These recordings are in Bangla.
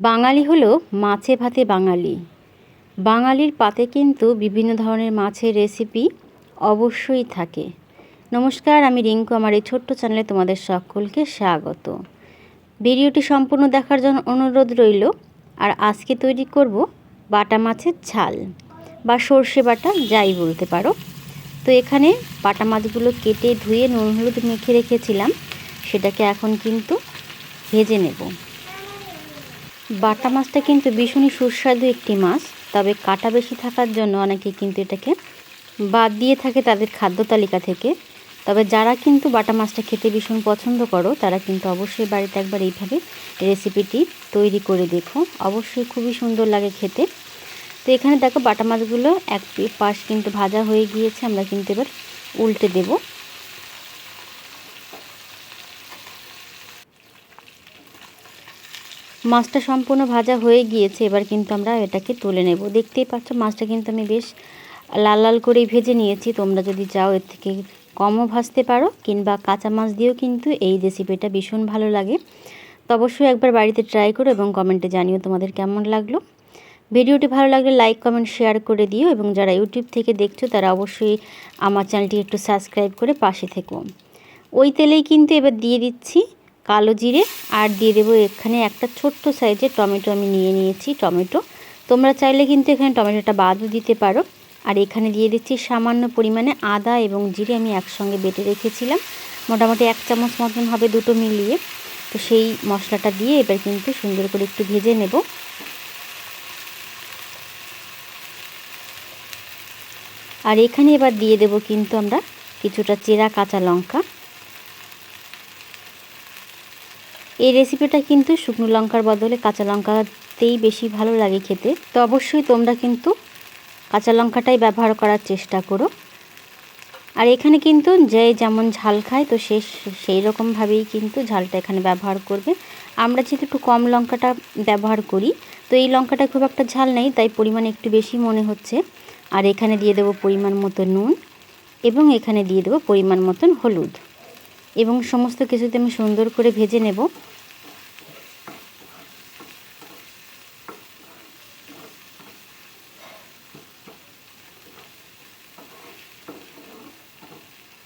বাঙালি হলো মাছে ভাতে বাঙালি। বাঙালির পাতে কিন্তু বিভিন্ন ধরনের মাছের রেসিপি অবশ্যই থাকে। নমস্কার, আমি রিঙ্কু। আমার এই ছোট্ট চ্যানেলে তোমাদের সকলকে স্বাগত। ভিডিওটি সম্পূর্ণ দেখার জন্য অনুরোধ রইল। আর আজকে তৈরি করব বাটা মাছের ঝাল বা সর্ষে বাটা, যাই বলতে পারো। তো এখানে বাটা মাছগুলো কেটে ধুয়ে নুন, হলুদ মেখে রেখেছিলাম। সেটাকে এখন কিন্তু ভেজে নেব। বাটা মাছটা কিন্তু ভীষণই সুস্বাদু একটি মাছ, তবে কাটা বেশি থাকার জন্য অনেকে কিন্তু এটাকে বাদ দিয়ে থাকে তাদের খাদ্য তালিকা থেকে। তবে যারা কিন্তু বাটা মাছটা খেতে ভীষণ পছন্দ করো, তারা কিন্তু অবশ্যই বাড়িতে একবার এইভাবে রেসিপিটি তৈরি করে দেখো। অবশ্যই খুবই সুন্দর লাগে খেতে। তো এখানে দেখো বাটা মাছগুলো এক পাশ কিন্তু ভাজা হয়ে গিয়েছে, আমরা কিন্তু এবার উল্টে দেবো। মাছটা সম্পূর্ণ ভাজা হয়ে গিয়েছে, এবার কিন্তু আমরা এটাকে তুলে নেব। দেখতেই পাচ্ছ, মাছটা কিন্তু আমি বেশ লাল লাল করেই ভেজে নিয়েছি। তোমরা যদি চাও এর থেকে কমও ভাজতে পারো, কিংবা কাঁচা মাছ দিয়েও কিন্তু এই রেসিপিটা ভীষণ ভালো লাগে। তো অবশ্যই একবার বাড়িতে ট্রাই করো এবং কমেন্টে জানিও তোমাদের কেমন লাগল। ভিডিওটি ভালো লাগলে লাইক কমেন্ট শেয়ার করে দিও, এবং যারা ইউটিউব থেকে দেখছ, তারা অবশ্যই আমার চ্যানেলটি একটু সাবস্ক্রাইব করে পাশে থেকো। ওই তেলেই কিন্তু এবার দিয়ে দিচ্ছি কালো জিরে আর দিয়ে দেবো এখানে একটা ছোট্ট সাইজের টমেটো আমি নিয়ে নিয়েছি, টমেটো। তোমরা চাইলে কিন্তু এখানে টমেটোটা বাদও দিতে পারো। আর এখানে দিয়ে দিচ্ছি সামান্য পরিমাণে আদা এবং জিরে আমি একসঙ্গে বেটে রেখেছিলাম। মোটামুটি এক চামচ মতন হবে দুটো মিলিয়ে। তো সেই মশলাটা দিয়ে এবার কিন্তু সুন্দর করে একটু ভেজে নেব। আর এখানে এবার দিয়ে দেব কিন্তু আমরা কিছুটা চেরা কাঁচা লঙ্কা। এই রেসিপিটা কিন্তু শুকনো লঙ্কার বদলে কাঁচা লঙ্কাতেই বেশি ভালো লাগে খেতে। তো অবশ্যই তোমরা কিন্তু কাঁচা লঙ্কাটাই ব্যবহার করার চেষ্টা করো। আর এখানে কিন্তু যে যেমন ঝাল খায়, তো সে সেই রকমভাবেই কিন্তু ঝালটা এখানে ব্যবহার করবে। আমরা যেহেতু একটু কম লঙ্কাটা ব্যবহার করি, তো এই লঙ্কাটা খুব একটা ঝাল নেই, তাই পরিমাণ একটু বেশি মনে হচ্ছে। আর এখানে দিয়ে দেবো পরিমাণ মতো নুন এবং এখানে দিয়ে দেবো পরিমাণ মতন হলুদ। এবং সমস্ত কিছুতে আমি সুন্দর করে ভেজে নেব।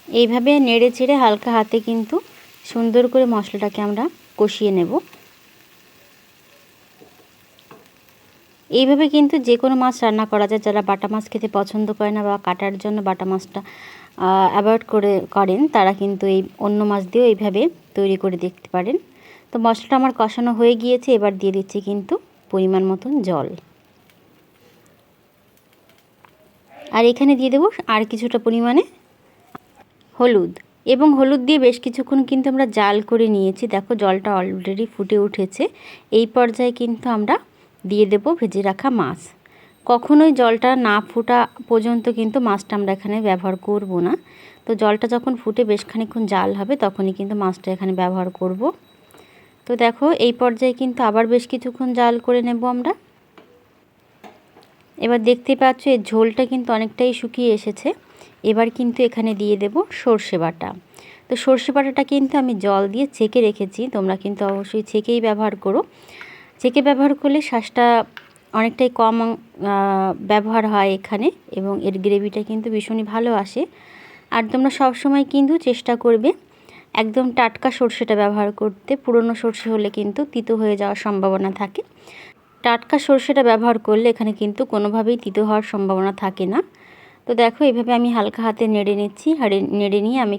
এইভাবে নেড়ে ছেড়ে হালকা হাতে কিন্তু সুন্দর করে মশলাটাকে আমরা কষিয়ে নেব। এইভাবে কিন্তু যে কোনো মাছ রান্না করা যায়, যারা বাটা মাছ খেতে পছন্দ করে না বা কাটার জন্য বাটা মাছটা অ্যাভয়েড করে করেন, তারা কিন্তু এই অন্য মাছ দিয়েও এইভাবে তৈরি করে দেখতে পারেন। তো মশলাটা আমার কষানো হয়ে গিয়েছে, এবার দিয়ে দিচ্ছি কিন্তু পরিমাণ মতন জল। আর এখানে দিয়ে দেবো আর কিছুটা পরিমাণে হলুদ। এবং হলুদ দিয়ে বেশ কিছুক্ষণ কিন্তু আমরা জাল করে নিয়েছি। দেখো, জলটা অলরেডি ফুটে উঠেছে। এই পর্যায়ে কিন্তু আমরা দিয়ে দেব ভেজে রাখা মাছ। কখনোই জলটা না ফুটা পর্যন্ত কিন্তু মাছটা আমরা এখানে ব্যবহার করব না। তো জলটা যখন ফুটে বেশ খানিক্ষণ জাল হবে, তখনই কিন্তু মাছটা এখানে ব্যবহার করব। তো দেখো, এই পর্যায়ে কিন্তু আবার বেশ কিছুক্ষণ জাল করে নেব আমরা। এবার দেখতে পাচ্ছ, এর ঝোলটা কিন্তু অনেকটাই শুকিয়ে এসেছে। এবার কিন্তু এখানে দিয়ে দেব সর্ষে বাটা। তো সর্ষে বাটাটা কিন্তু আমি জল দিয়ে ছেঁকে রেখেছি, তোমরা কিন্তু অবশ্যই ছেঁকেই ব্যবহার করো। ছেঁকে ব্যবহার করলে শ্বাসটা অনেকটাই কম ব্যবহার হয় এখানে এবং এর গ্রেভিটা কিন্তু ভীষণই ভালো আসে। আর তোমরা সবসময় কিন্তু চেষ্টা করবে একদম টাটকা সর্ষেটা ব্যবহার করতে। পুরনো সর্ষে হলে কিন্তু তিতো হয়ে যাওয়ার সম্ভাবনা থাকে। টাটকা সর্ষেটা ব্যবহার করলে এখানে কিন্তু কোনোভাবেই তিতো হওয়ার সম্ভাবনা থাকে না। তো দেখো, এভাবে আমি হালকা হাতে নেড়ে নিচ্ছি। আর নেড়ে নিয়ে আমি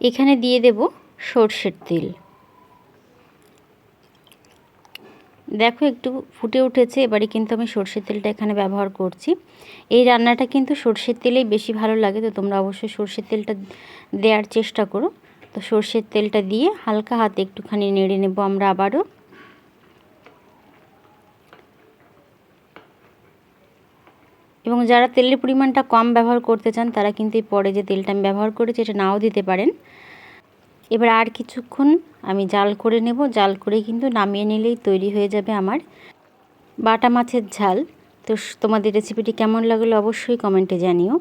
এখানে দিয়ে দেব সর্ষের তেল। দেখো একটু ফুটে উঠেছে, এবারে কিন্তু আমি সর্ষের তেলটা এখানে ব্যবহার করছি। এই রান্নাটা কিন্তু সর্ষের তেলেই বেশি ভালো লাগে, তো তোমরা অবশ্যই সর্ষের তেলটা দেওয়ার চেষ্টা করো। তো সর্ষের তেলটা দিয়ে হালকা হাতে একটুখানি নেড়ে নেব আমরা আবারও। এবং যারা তেলের পরিমাণটা কম ব্যবহার করতে চান, তারা কিন্তু পরে যে তেলটা আমি ব্যবহার করেছি, এটা নাও দিতে পারেন। এবার আর কিছুক্ষণ আমি জাল করে নেব। জাল করে কিন্তু নামিয়ে নিলেই তৈরি হয়ে যাবে আমার বাটা মাছের ঝাল। তো তোমাদের রেসিপিটি কেমন লাগল অবশ্যই কমেন্টে জানিও।